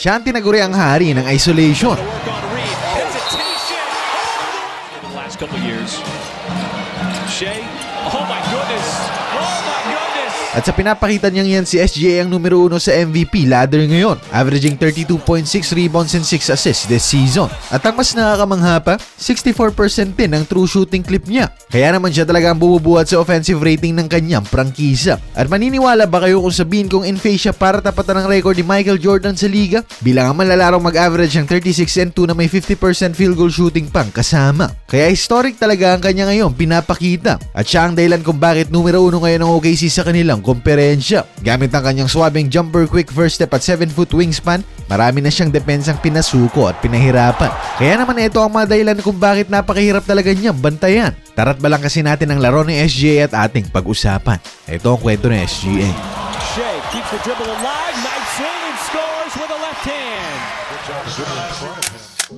siya ang tinaguri ang hari ng isolation. Last couple years. Shea. Oh my goodness. Oh my goodness. At sa pinapakita niyang yan si SGA ang numero uno sa MVP ladder ngayon, averaging 32.6 rebounds and 6 assists this season. At ang mas nakakamangha pa, 64% din ang true shooting clip niya. Kaya naman siya talaga ang bumubuhat sa offensive rating ng kanyang prangkisa. At maniniwala ba kayo kung sabihin kong in siya para tapatan ng record ni Michael Jordan sa liga? Bilang ang malalarong mag-average ng 36 and 2 na may 50% field goal shooting pang kasama. Kaya historic talaga ang kanya ngayon pinapakita. At siya ang dahilan kung bakit numero uno ngayon ng OKC sa kanilang komperensya. Gamit ang kanyang swabing jumper quick first step at 7 foot wingspan, marami na siyang depensang pinasuko at pinahirapan. Kaya naman ito ang mga dahilan kung bakit napakahirap talaga niyang bantayan. Tarat ba lang kasi natin ang laro ni SGA at ating pag-usapan. Ito ang kwento ni SGA. Shea keeps the dribble alive. Nice swing and scores with a left hand.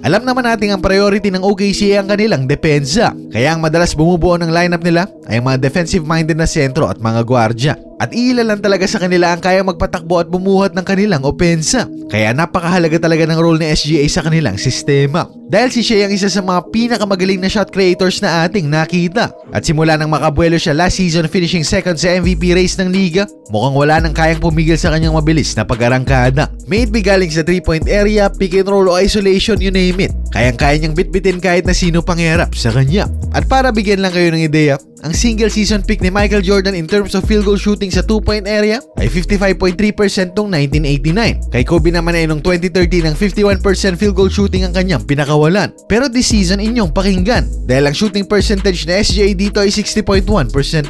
Alam naman natin ang priority ng OKC ay ang kanilang depensa. Kaya ang madalas bumubuo ng lineup nila ay ang mga defensive-minded na sentro at mga gwardya. At ilan lang talaga sa kanila ang kaya magpatakbo at bumuhat ng kanilang opensa. Kaya napakahalaga talaga ng role ni SGA sa kanilang sistema. Dahil si Shea ang isa sa mga pinakamagaling na shot creators na ating nakita. At simula nang makabuelo siya last season finishing second sa MVP race ng liga, mukhang wala nang kayang pumigil sa kanyang mabilis na pag-arangkada. May it be galing sa 3-point area, pick and roll o isolation, you name it. Kayang-kaya niyang bitbitin kahit na sino pang harap sa kanya. At para bigyan lang kayo ng ideya, ang single season pick ni Michael Jordan in terms of field goal shooting sa 2-point area ay 55.3% noong 1989. Kay Kobe naman ay noong 2013 ang 51% field goal shooting ang kanyang pinakawalan. Pero this season inyong pakinggan dahil ang shooting percentage na SGA dito ay 60.1%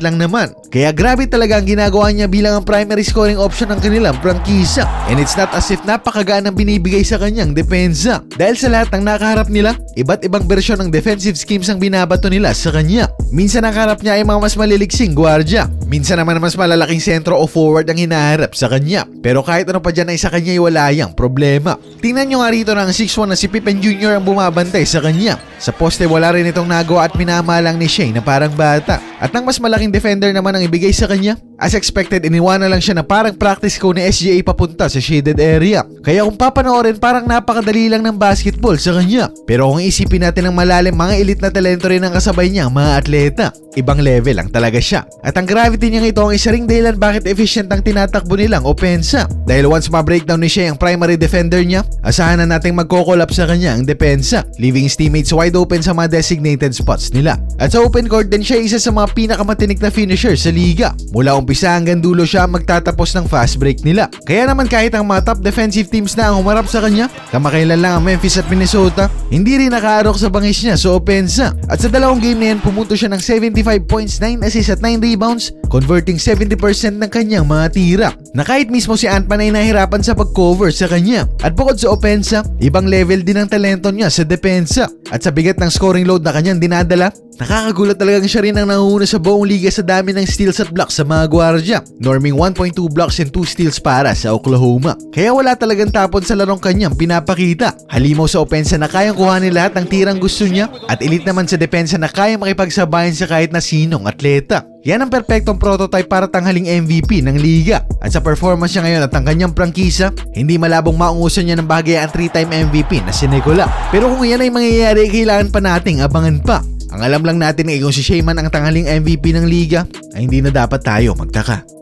lang naman. Kaya grabe talaga ang ginagawa niya bilang ang primary scoring option ng kanilang prangkisa. And it's not as if napakagaan ang binibigay sa kanyang depensa. Dahil sa lahat ng nakaharap nila, iba't ibang bersyon ng defensive schemes ang binabato nila sa kanya. Minsan ang harap niya ay mga mas maliliksing gwardya. Minsan naman mas malalaking sentro o forward ang hinaharap sa kanya. Pero kahit ano pa dyan ay sa kanya ay wala yang problema. Tingnan nyo nga rito ang 6'1 na si Pippen Jr. ang bumabantay sa kanya. Sa poste wala rin itong nagawa at minamalang ni Shea na parang bata. At ang mas malaking defender naman ang ibigay sa kanya, as expected iniwanan lang siya na parang practice ko ni SGA papunta sa shaded area. Kaya kung papanoorin parang napakadali lang ng basketball sa kanya. Pero kung isipin natin ng malalim, mga elite na talento rin ang kasabay niya mga atleta. Ibang level lang talaga siya. At ang gravity niya ito ang isa ring dahilan bakit efficient ang tinatakbo nilang opensa. Dahil once ma-breakdown ni Shea ang primary defender niya, asahan na nating magko-collapse sa kanya ang depensa, leaving his teammates wide open sa mga designated spots nila. At sa open court din siya isa sa mga pinakamatinik na finisher sa liga. Mula umpisa hanggang dulo siya magtatapos ng fast break nila. Kaya naman kahit ang mga top defensive teams na ang humarap sa kanya, kamakailan lang ang Memphis at Minnesota, hindi rin nakaarok sa bangis niya sa opensa. At sa dalawang game na yan, pumunto siya ng 75 points, 9 assists at 9 rebounds, converting 70% ng kanyang mga tira. Na kahit mismo si Ant-Man ay nahirapan sa pag-cover sa kanya. At bukod sa opensa, ibang level din ang talento niya sa depensa. At sa bigat ng scoring load na kanyang dinadala, nakakagulat talagang siya rin ang nanguhuna sa buong liga sa dami ng steals at blocks sa mga gwardya, norming 1.2 blocks and 2 steals para sa Oklahoma. Kaya wala talagang tapon sa larong kanyang pinapakita. Halimaw sa opensa na kayang kuhanin lahat ng tirang gusto niya at elite naman sa depensa na kayang makipagsabayan sa kahit na sinong atleta. Yan ang perpektong prototype para tanghaling MVP ng liga. At sa performance niya ngayon at ang kanyang prangkisa, hindi malabong maungusan niya ng bagay ang 3-time MVP na si Nicola. Pero kung yan ay mangyayari, kailangan pa nating abangan pa. Ang alam lang natin ay kung si Shayman ang tanghaling MVP ng liga, ay hindi na dapat tayo magtaka.